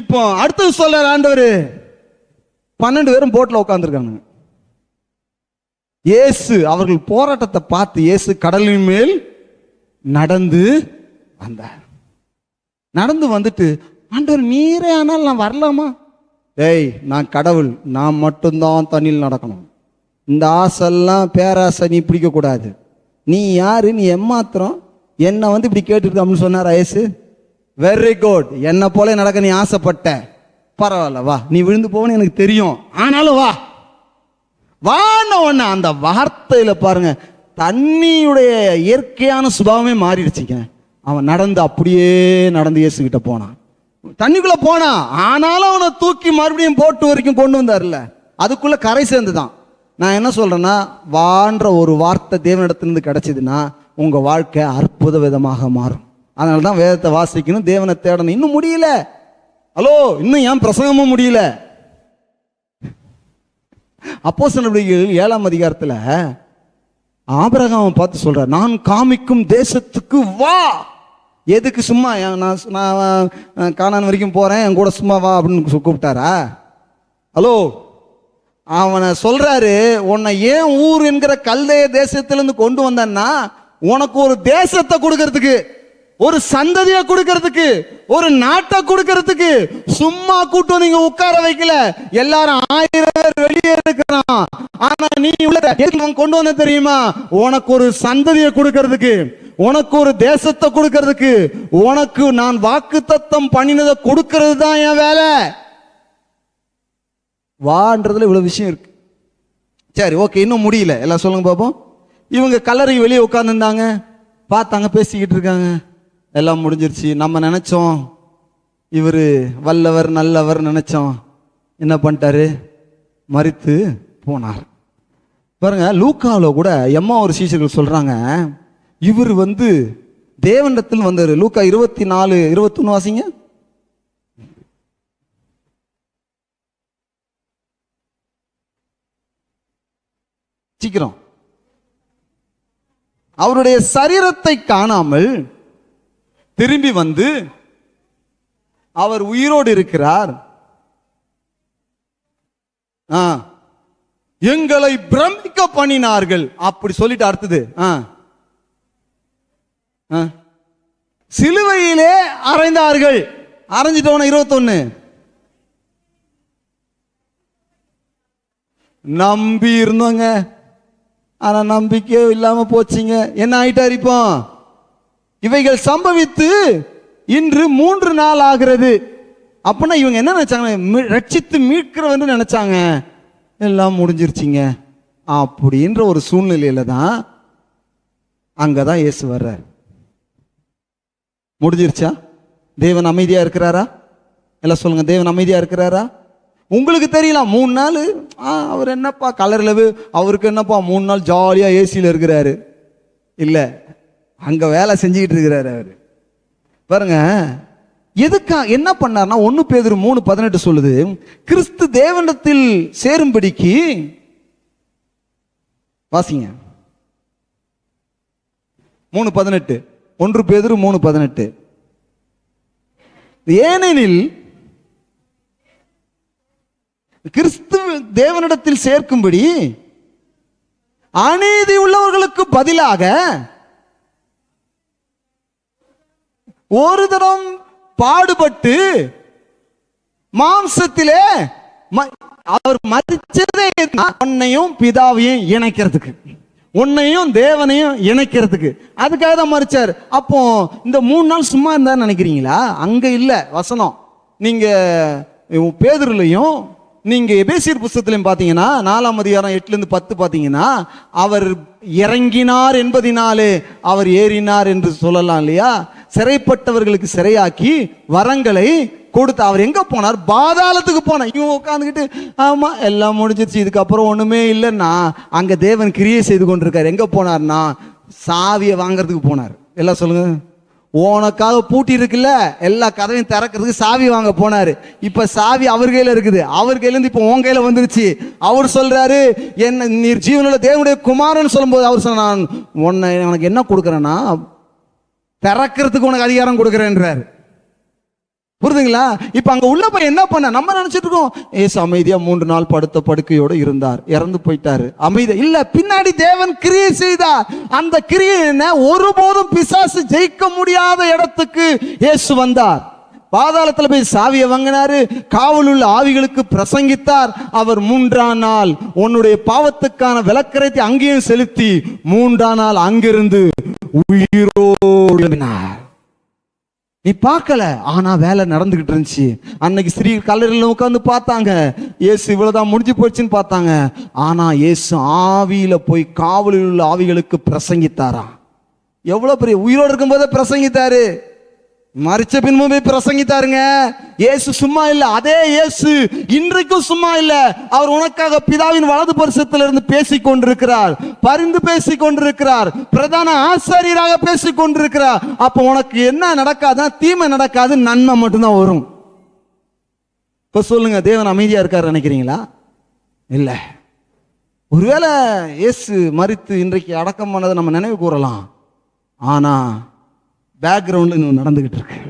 இப்போ அடுத்தது சொல்ல ஆண்டவர். பன்னெண்டு பேரும் போட்டில் உட்காந்துருக்காங்க இயேசு அவர்கள் போராட்டத்தை பார்த்து இயேசு கடலின் மேல் நடந்து வந்தார். நடந்து வந்துட்டு ஆண்டவர் நீரே ஆனால் நான் வரலாமா? டேய் நான் கடவுள் நான் மட்டும்தான் தண்ணியில் நடக்கணும். இந்த ஆசைலாம் பேராசை நீ பிடிக்கக்கூடாது. நீ யாரு? நீ எம்மாத்திரம்? என்னை வந்து இப்படி கேட்டுருக்க அப்படின்னு சொன்னார் இயேசு? வெரி குட் என்னை போல நடக்க நீ ஆசைப்பட்ட. பரவாயில்ல வா. நீ விழுந்து போவன்னு எனக்கு தெரியும். ஆனாலும் வா. வான ஒண்ணு அந்த வார்த்தையில பாருங்க தண்ணியுடைய இயற்கையான சுபாவமே மாறிடுச்சுங்க அவன் நடந்து அப்படியே நடந்து இயேசுகிட்ட போனான். தண்ணிக்குள்ள போனான் ஆனாலும் அவனை தூக்கி மறுபடியும் போட்டு வரைக்கும் கொண்டு வந்தார்ல. அதுக்குள்ள கரை சேர்ந்துதான். நான் என்ன சொல்றேன்னா வான்ற ஒரு வார்த்தை தேவனிடத்திலிருந்து கிடைச்சதுன்னா உங்க வாழ்க்கை அற்புத விதமாக மாறும். அதனால தான் வேதத்தை வாசிக்கணும் தேவனை தேடணும். இன்னும் முடியல. ஹலோ இன்னும் ஏன் பிரசங்கமும் முடியல? அப்போ நடவடிக்கைகள் ஏழாம் அதிகாரத்தில் ஆபரகாம பார்த்து சொல்றார் நான் காமிக்கும் தேசத்துக்கு வா. எதுக்கு சும்மா நான் நான் காணான் வரைக்கும் போறேன் என் கூட சும்மா வா அப்படின்னு கூப்பிட்டாரா? ஹலோ அவனை சொல்றாரு உன்னை ஏன் ஊர் என்கிற கல்லைய தேசத்திலிருந்து கொண்டு வந்தேன்னா உனக்கு ஒரு தேசத்தை கொடுக்கறதுக்கு. ஒரு சந்ததியை கொடுக்கறதுக்கு ஒரு நாட்டை கொடுக்கறதுக்கு சும்மா கூட்டம் நீங்க உட்கார வைக்கல. எல்லாரும் ஆயிரம் பேர் வெளியே இருக்கிறான். ஆனா நீ உள்ள கொண்டு வந்த தெரியுமா? உனக்கு ஒரு சந்ததியை கொடுக்கறதுக்கு உனக்கு ஒரு தேசத்தை கொடுக்கறதுக்கு உனக்கு நான் வாக்கு தத்தம் பண்ணினதை கொடுக்கறது தான் என் வேலை. வான்றதுல இவ்வளவு விஷயம் இருக்கு. சரி ஓகே இன்னும் முடியல. எல்லாம் சொல்லுங்க பாப்போம். இவங்க கல்லறை வெளியே உட்காந்துருந்தாங்க பார்த்தாங்க பேசிக்கிட்டு இருக்காங்க. எல்லாம் முடிஞ்சிருச்சு. நம்ம நினச்சோம் இவர் வல்லவர் நல்லவர் நினச்சோம். என்ன பண்ணிட்டாரு? மறித்து போனார். பாருங்க லூக்காவில் கூட எம்மா ஒரு சீசர்கள் சொல்கிறாங்க இவர் வந்து தேவனிடத்தில் வந்தார். லூக்கா இருபத்தி நாலு இருபத்தொன்னு வாசிங்க. சீக்கிரம். அவருடைய சரீரத்தை காணாமல் திரும்பி வந்து அவர் உயிரோடு இருக்கிறார். ஆ. எங்களை பிரமிக்க பண்ணினார்கள். அப்படி சொல்லிட்டு அடுத்தது ஆ. ஆ. சிலுவையிலே அரைந்தார்கள் அரைஞ்சிட்டோன இருபத்தொன்னு. நம்பி இருந்தோங்க. ஆனா நம்பிக்கையே இல்லாம போச்சுங்க. என்ன ஆயிட்டார் இப்போ? இவைகள் சம்பவித்து இன்று மூன்று நாள் ஆகிறது. அப்படின்னா இவங்க என்ன நினைச்சாங்க? ரட்சித்து மீட்கிறவன்னு நினைச்சாங்க. எல்லாம் முடிஞ்சிருச்சிங்க. அப்படின்ற ஒரு சூழ்நிலையில தான் அங்கே தான் இயேசு வர்றார். முடிஞ்சிருச்சா? தேவன் அமைதியாக இருக்கிறாரா? எல்லாம் சொல்லுங்கள் தேவன் அமைதியாக இருக்கிறாரா? உங்களுக்கு தெரியலாம் மூணு நாள் ஆ, அவர் என்னப்பா கலர்ல அவருக்கு என்னப்பா மூணு நாள் ஜாலியாக ஏசியில் இருக்கிறாரு. இல்லை அங்க வேலை செஞ்சுக்கிட்டு இருக்கிறாரு அவர். பாருங்க எதுக்கா என்ன பண்ணார்னா ஒன்று பேதர் மூணு பதினெட்டு சொல்லுது கிறிஸ்து தேவனத்தில் சேரும்படிக்கு வாசிங்க. மூணு பதினெட்டு ஒன்று பேதர் மூணு பதினெட்டு. ஏனெனில் கிறிஸ்து தேவனிடத்தில் சேர்க்கும்படி அநீதி உள்ளவர்களுக்கு பதிலாக ஒரு தரம் பாடுபட்டு மாம்சத்திலே ம- அவர் மதிச்சதே உன்னையும் பிதாவையும் இணைக்கிறதுக்கு. உன்னையும் தேவனையும் இணைக்கிறதுக்கு. அதுக்காக தான் மறிச்சார் அப்போ இந்த மூணு நாள் சும்மா இருந்தா நினைக்கிறீங்களா? அங்க இல்ல வசனம். நீங்க பேதர்லையும் நீங்க எபேசியர் புஸ்தகத்திலையும் பார்த்தீங்கன்னா நாலாம் அதிகாரம் எட்டுல இருந்து பத்து பார்த்தீங்கன்னா அவர் இறங்கினார் என்பதினாலே அவர் ஏறினார் என்று சொல்லலாம் இல்லையா? சிறைப்பட்டவர்களுக்கு சிறையாக்கி வரங்களை கொடுத்து அவர் எங்கே போனார்? பாதாளத்துக்கு போனார். இவன் உட்காந்துக்கிட்டு ஆமாம் எல்லாம் முடிஞ்சிருச்சு. இதுக்கப்புறம் ஒன்றுமே இல்லைன்னா அங்கே தேவன் கிரியை செய்து கொண்டிருக்கார். எங்கே போனார்னா சாவியை வாங்குறதுக்கு போனார். எல்லாம் சொல்லுங்கள் உனக்காக பூட்டி இருக்குல்ல எல்லா கதவையும் திறக்கிறதுக்கு சாவி வாங்க போனாரு. இப்ப சாவி அவர் கையில இருக்குது. அவர் கையிலேருந்து இப்போ உன் கையில வந்துருச்சு. அவர் சொல்றாரு என்ன நீர் ஜீவனில் தேவனுடைய குமாரன் சொல்லும்போது அவர் சொன்னான் உன்னை உனக்கு என்ன கொடுக்குறேன்னா திறக்கிறதுக்கு உனக்கு அதிகாரம் கொடுக்குறேன்றாரு. புரிதுங்களா? இப்ப அங்க உள்ள போய் என்ன பண்ண? நம்ம நினச்சிட்டு இருக்கோம் ஏசு அமைதியா மூன்று நாள் படுத்த படுக்கையோடு இருந்தார். இறந்து போயிட்டாரு. அமைதி இல்லை பின்னாடி தேவன் கிரியை செய்தார். அந்த கிரியை என்ன? ஒருபோதும் பிசாசு ஜெயிக்க முடியாத இடத்துக்கு இயேசு வந்தார். பாதாளத்துல போய் சாவியை வாங்கினாரு. காவல் உள்ள ஆவிகளுக்கு பிரசங்கித்தார். அவர் மூன்றாம் நாள் உன்னுடைய பாவத்துக்கான விளக்கரத்தை அங்கேயும் செலுத்தி மூன்றாம் நாள் அங்கிருந்து உயிரோடு எழும்பினார் நீ பார்க்கல? ஆனா வேலை நடந்துகிட்டு இருந்துச்சு. அன்னைக்கு ஸ்ரீ கல்லறையில் உட்காந்து பார்த்தாங்க. இயேசு இவ்வளவுதான் முடிஞ்சு போச்சுன்னு பார்த்தாங்க. ஆனா இயேசு ஆவியில போய் காவலில் உள்ள ஆவிகளுக்கு பிரசங்கித்தாரா எவ்வளவு பெரிய உயிரோடு இருக்கும்போதே பிரசங்கித்தாரு. மறிச்ச பின்பும் போய் பிரசங்கித்தாருங்க. இயேசு சும்மா இல்ல. அதே இயேசு இன்றைக்கும் சும்மா இல்ல. அவர் உனக்காக பிதாவின் வலது பரிசத்திலிருந்து பேசிக் கொண்டிருக்கிறார் பரிந்து பேசிக் கொண்டிருக்கிறார் பிரதான ஆசாரியராக பேசிக் கொண்டிருக்கிறார் அப்ப உனக்கு என்ன நடக்காதுன்னா தீமை நடக்காது நன்மை மட்டும்தான் வரும். இப்ப சொல்லுங்க தேவன் அமைதியா இருக்காரு நினைக்கிறீங்களா? இல்ல. ஒருவேளை இயேசு மறித்து இன்றைக்கு அடக்கம் பண்ணதை நம்ம நினைவு கூறலாம். ஆனா பேக்ரவுண்டில் இன்னும் நடந்துகிட்டு இருக்கு.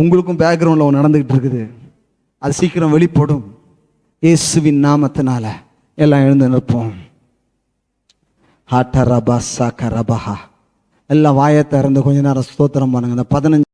உங்களுக்கும் பேக்ரவுண்டில் ஒன்று நடந்துகிட்டு இருக்குது. அது சீக்கிரம் வெளிப்படும். இயேசுவின் நாமத்தினால எல்லாம் எழுந்து நிற்போம். ஹாட்டரபா சாக்கரபஹா. எல்லாம் வாயை திறந்து கொஞ்ச நேரம் ஸ்தோத்திரம் பண்ணுங்க. இந்த பதினஞ்சு